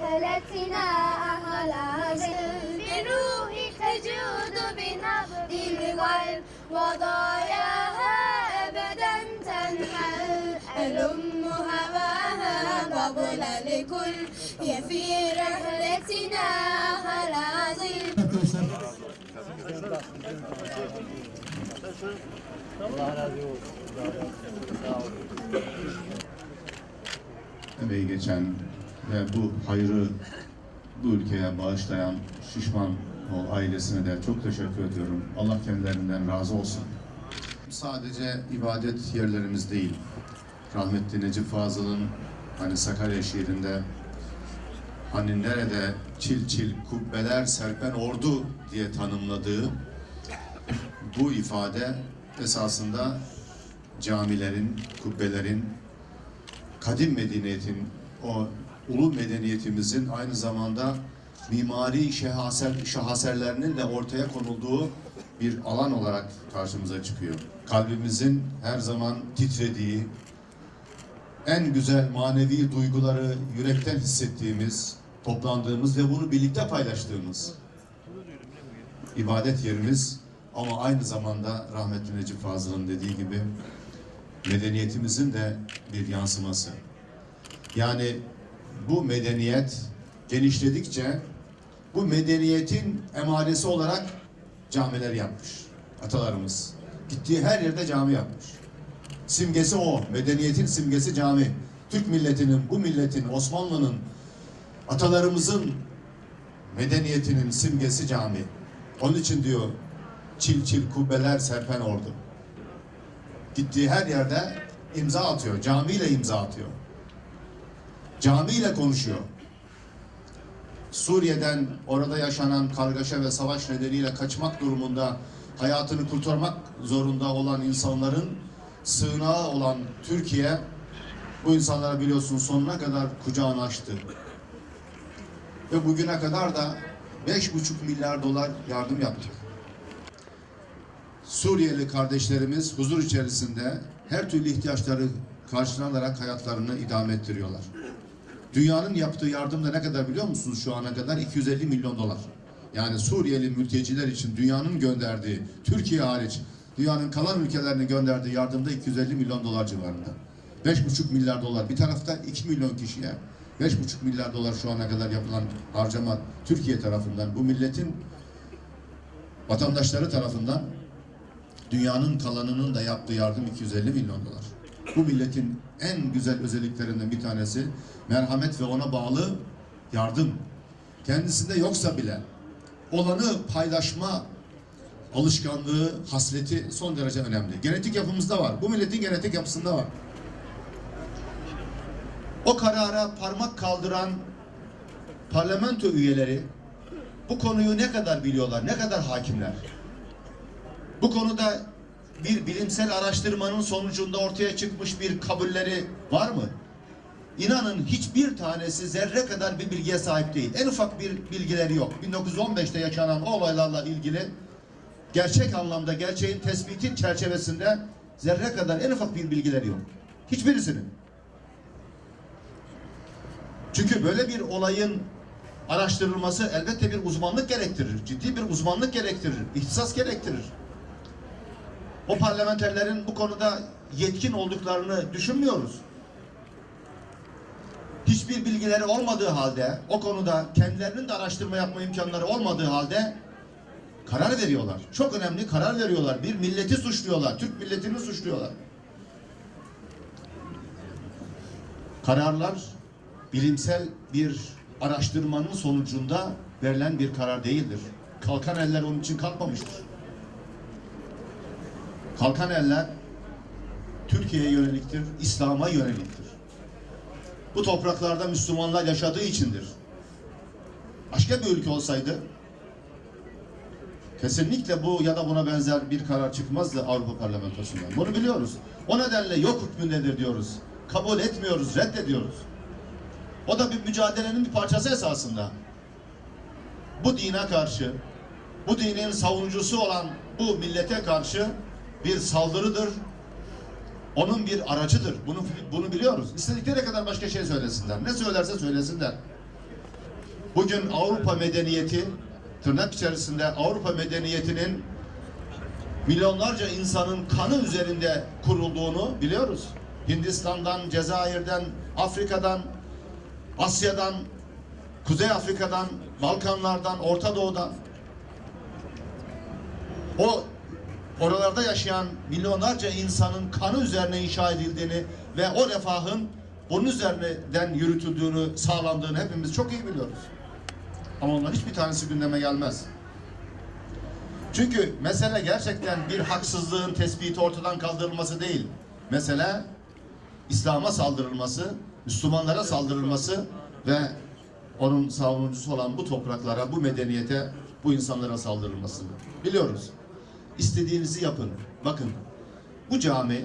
رحلتنا أهلا بروح تجود بنبض القلب وضاياها أبدا تنحل. ألم هواها قبل لكل هي في رحلتنا أهلا emeği geçen ve bu hayrı bu ülkeye bağışlayan Şişman o ailesine de çok teşekkür ediyorum. Allah kendilerinden razı olsun. Sadece ibadet yerlerimiz değil. Rahmetli Necip Fazıl'ın hani Sakarya şiirinde hani nerede çil çil kubbeler serpen ordu diye tanımladığı bu ifade esasında camilerin, kubbelerin, kadim medeniyetin, o ulu medeniyetimizin aynı zamanda mimari şehaser, şaheserlerinin de ortaya konulduğu bir alan olarak karşımıza çıkıyor. Kalbimizin her zaman titrediği, en güzel manevi duyguları yürekten hissettiğimiz, toplandığımız ve bunu birlikte paylaştığımız ibadet yerimiz ama aynı zamanda rahmetli Necip Fazıl'ın dediği gibi medeniyetimizin de bir yansıması. Yani bu medeniyet genişledikçe bu medeniyetin emaresi olarak camiler yapmış. Atalarımız. Gittiği her yerde cami yapmış. Simgesi o. Medeniyetin simgesi cami. Türk milletinin, bu milletin, Osmanlı'nın, atalarımızın medeniyetinin simgesi cami. Onun için diyor çil çil kubbeler serpen ordu gittiği her yerde imza atıyor. Camiyle imza atıyor. Camiyle konuşuyor. Suriye'den orada yaşanan kargaşa ve savaş nedeniyle kaçmak durumunda hayatını kurtarmak zorunda olan insanların sığınağı olan Türkiye bu insanlara biliyorsun sonuna kadar kucağını açtı. Ve bugüne kadar da 5,5 milyar dolar yardım yaptık. Suriyeli kardeşlerimiz huzur içerisinde her türlü ihtiyaçları karşılanarak hayatlarını idame ettiriyorlar. Dünyanın yaptığı yardım da ne kadar biliyor musunuz şu ana kadar? 250 milyon dolar. Yani Suriyeli mülteciler için dünyanın gönderdiği, Türkiye hariç, dünyanın kalan ülkelerine gönderdiği yardımda 250 milyon dolar civarında. 5,5 milyar dolar. Bir tarafta 2 milyon kişiye 5,5 milyar dolar şu ana kadar yapılan harcama Türkiye tarafından, bu milletin vatandaşları tarafından dünyanın kalanının da yaptığı yardım 250 milyon dolar. Bu milletin en güzel özelliklerinden bir tanesi merhamet ve ona bağlı yardım. Kendisinde yoksa bile olanı paylaşma alışkanlığı, hasleti son derece önemli. Genetik yapımızda var. Bu milletin genetik yapısında var. O karara parmak kaldıran parlamento üyeleri bu konuyu ne kadar biliyorlar, ne kadar hakimler? Bu konuda bir bilimsel araştırmanın sonucunda ortaya çıkmış bir kabulleri var mı? İnanın hiçbir tanesi zerre kadar bir bilgiye sahip değil. En ufak bir bilgileri yok. 1915'te yaşanan o olaylarla ilgili gerçek anlamda gerçeğin tespitin çerçevesinde zerre kadar en ufak bir bilgileri yok. Hiçbirisinin. Çünkü böyle bir olayın araştırılması elbette bir uzmanlık gerektirir. Ciddi bir uzmanlık gerektirir. ihtisas gerektirir. O parlamenterlerin bu konuda yetkin olduklarını düşünmüyoruz. Hiçbir bilgileri olmadığı halde, o konuda kendilerinin de araştırma yapma imkanları olmadığı halde karar veriyorlar. Çok önemli karar veriyorlar. Bir milleti suçluyorlar. Türk milletini suçluyorlar. Kararlar bilimsel bir araştırmanın sonucunda verilen bir karar değildir. Kalkan eller onun için kalkmamıştır. Kalkan eller Türkiye'ye yöneliktir, İslam'a yöneliktir. Bu topraklarda Müslümanlar yaşadığı içindir. Başka bir ülke olsaydı kesinlikle bu ya da buna benzer bir karar çıkmazdı Avrupa Parlamentosu'ndan. Bunu biliyoruz. O nedenle yok hükmündedir diyoruz. Kabul etmiyoruz, reddediyoruz. O da bir mücadelenin bir parçası esasında. Bu dine karşı, bu dinin savunucusu olan bu millete karşı bir saldırıdır. Onun bir aracıdır. Bunu bunu biliyoruz. İstedikleri kadar başka şey söylesinler. Ne söylerse söylesinler. Bugün Avrupa medeniyeti, tırnak içerisinde Avrupa medeniyetinin milyonlarca insanın kanı üzerinde kurulduğunu biliyoruz. Hindistan'dan, Cezayir'den, Afrika'dan, Asya'dan, Kuzey Afrika'dan, Balkanlardan, Orta Doğu'dan o oralarda yaşayan milyonlarca insanın kanı üzerine inşa edildiğini ve o refahın bunun üzerinden yürütüldüğünü, sağlandığını hepimiz çok iyi biliyoruz. Ama onların hiçbir tanesi gündeme gelmez. Çünkü mesele gerçekten bir haksızlığın tespiti ortadan kaldırılması değil. Mesele İslam'a saldırılması, Müslümanlara saldırılması ve onun savunucusu olan bu topraklara, bu medeniyete, bu insanlara saldırılması. Biliyoruz. İstediğinizi yapın. Bakın bu cami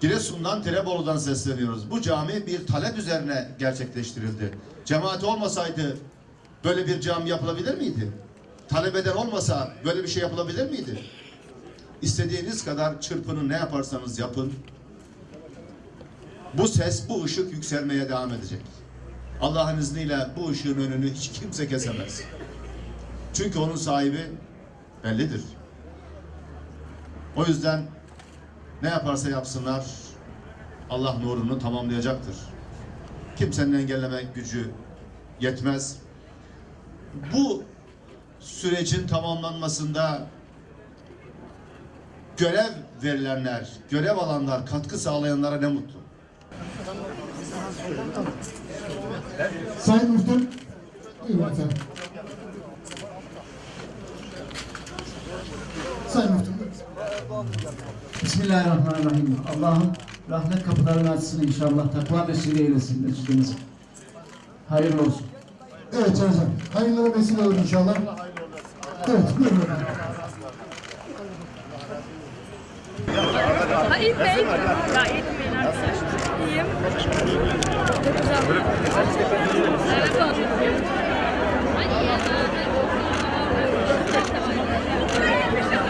Giresun'dan Tirebolu'dan sesleniyoruz. Bu cami bir talep üzerine gerçekleştirildi. Cemaati olmasaydı böyle bir cami yapılabilir miydi? Talep eden olmasa böyle bir şey yapılabilir miydi? İstediğiniz kadar çırpının ne yaparsanız yapın. Bu ses, bu ışık yükselmeye devam edecek. Allah'ın izniyle bu ışığın önünü hiç kimse kesemez. Çünkü onun sahibi bellidir. O yüzden ne yaparsa yapsınlar Allah nurunu tamamlayacaktır. Kimsenin engelleme gücü yetmez. Bu sürecin tamamlanmasında görev verilenler, görev alanlar, katkı sağlayanlara ne mutlu. Sayın Müftüm, buyurun efendim. Sayın buyurun. Bismillahirrahmanirrahim. Allah'ım rahmet kapılarını açsın inşallah. Takva vesile eylesin mescidimizi. Hayırlı olsun. Evet hocam, hayırlara vesile olur inşallah. Evet, buyurun. Hayır Bey. Ya eğitim nasılsın? İyiyim. Çok güzel. Evet olsun. Yakaladım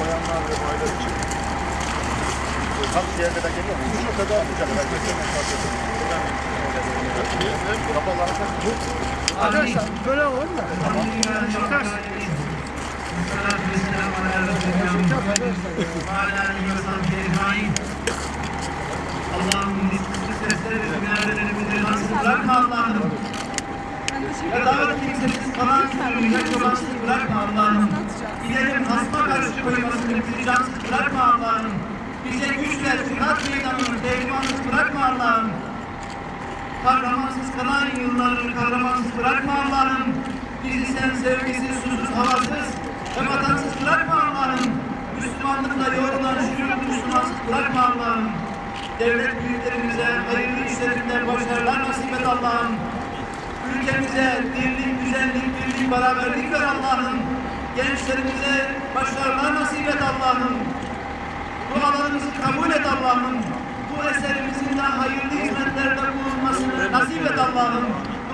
Bayanlar ve baylar için tam şeye kadar geliyor mu? Şu kadar olacak. Ben fazla. Kapalı Arkadaşlar böyle olur mu? Beşiktaş. Allah'ım sesleri ve münadelerimizi nasıl bırakma Allah'ım. Ya davet kimsesiz kalan sürüyecek yolansız bırakma Allah'ım. Gidelim hasma karşı koymasını bizi cansız bırakma Allah'ım. Bize güç ver, cihat meydanını pehlivansız bırakma Allah'ım. Kahramansız kalan yıllarını kahramansız bırakma Allah'ım. Bizi sen sevgisiz, susuz, havasız ve vatansız bırakma Allah'ım. Müslümanlıkla yorulan şükür Müslümansız bırakma Allah'ım. devlet büyüklerimize hayırlı işlerinde başarılar nasip et Allah'ım. Ülkemize dirlik, güzellik, birlik, beraberlik ver Allah'ım. Gençlerimize başarılar nasip et Allah'ım. Dualarımızı kabul et Allah'ım. Bu eserimizin de hayırlı hizmetlerde bulunmasını nasip et Allah'ım.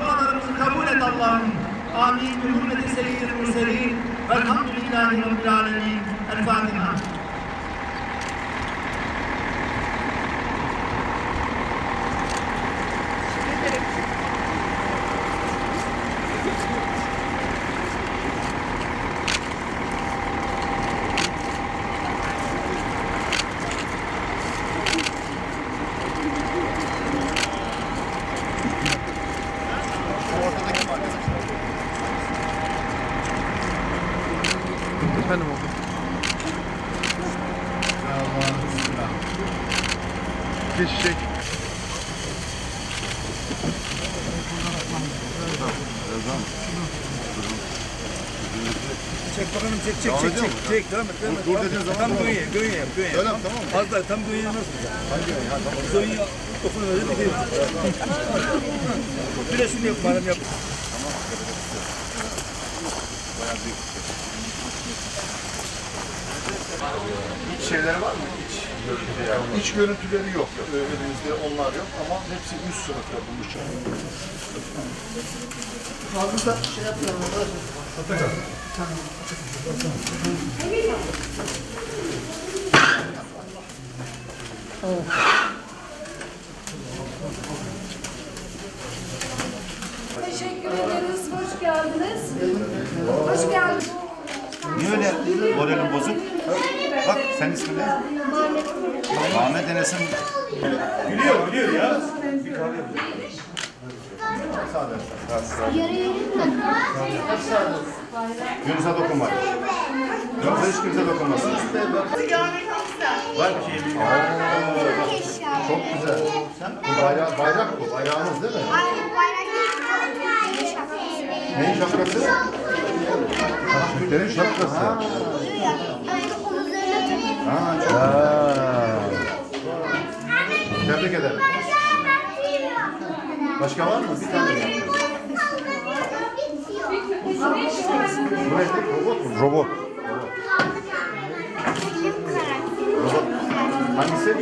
Dualarımızı kabul et Allah'ım. Amin. Hürmeti seyyidil murselin. Velhamdülillahi Rabbil alemin. El Fatiha. Çek bakalım çek çek çek çek çek devam et devam et. Dur dediğin zaman Tam tamam. dönüyor dönüyor dönüyor. Öyle? Tamam mı? Fazla tam dönüyor nasıl? Dönüyor dokunu öyle bir Bir de şunu yap madem yap. İç şeyleri var mı? İç görüntüleri yani. İç görüntüleri yok. Ee, Elimizde onlar yok ama hepsi üst sınıf yapılmış. Teşekkür ederiz. Hoş geldiniz. Hoş geldiniz. Niye öyle moralin bozuk? Bak sen ismin ne? Ahmet Enes'in Gülüyor gülüyor ya. Yunus'a dokunma. Yunus'a hiç kimse dokunmasın. Şey. Çok güzel. Bu bayrak, bayrak bu. Bayrağımız değil mi? Neyin şapkası? Türklerin şapkası. Ha, çok Tebrik ederim. Başka var mı? Bir tane. Bu ne? Robot mu? Robot. Robot. Hangisi?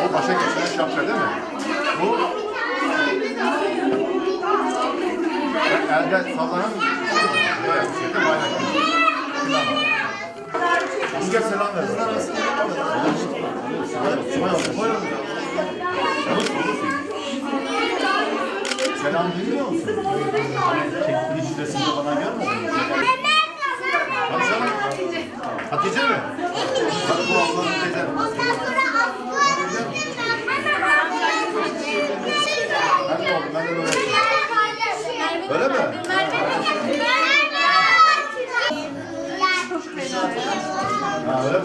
O başa geçiren şapka değil mi? Bu elde sallanan evet, şeyde bayrak. Asker selam ver. Selam dinliyor musun? Hiç resimde bana görmedin. Hatice mi? Hadi bu ablanın teyze. Ben de oldum. Ben de böyle. Öyle mi? Ha öyle mi?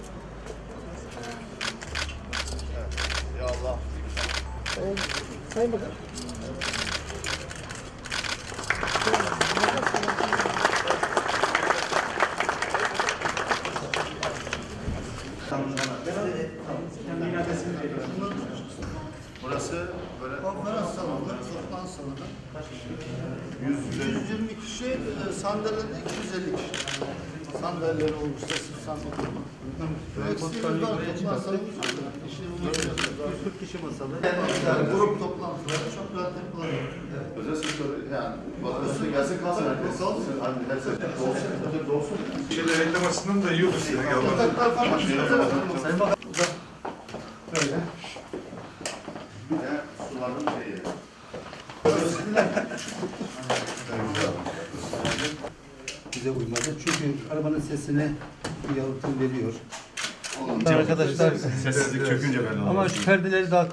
Burası böyle Konferans salonu, toplantı salonu. 100 120 kişi, e, sandalyede 250 kişi. Sandalyeler olmuşsa sırf sandalye. Eksiğimiz var, toplantı salonu. İşte bunlar 140 kişi masalı. Yani grup toplantıları çok rahat yapılıyor. özel sektörü yani vatandaşlar gelsin kalsın herkes kalsın. Hani her sektör dolsun. Tabii dolsun. Şeyler reklamasından da yiyordu size. Yataklar falan. Sayın Bakan. Böyle. Bir de suların şeyi. Bize uygun. çünkü arabanın sesine bir yalıtım veriyor. Arkadaşlar Sessizlik çökünce ben ama şu perdeleri daha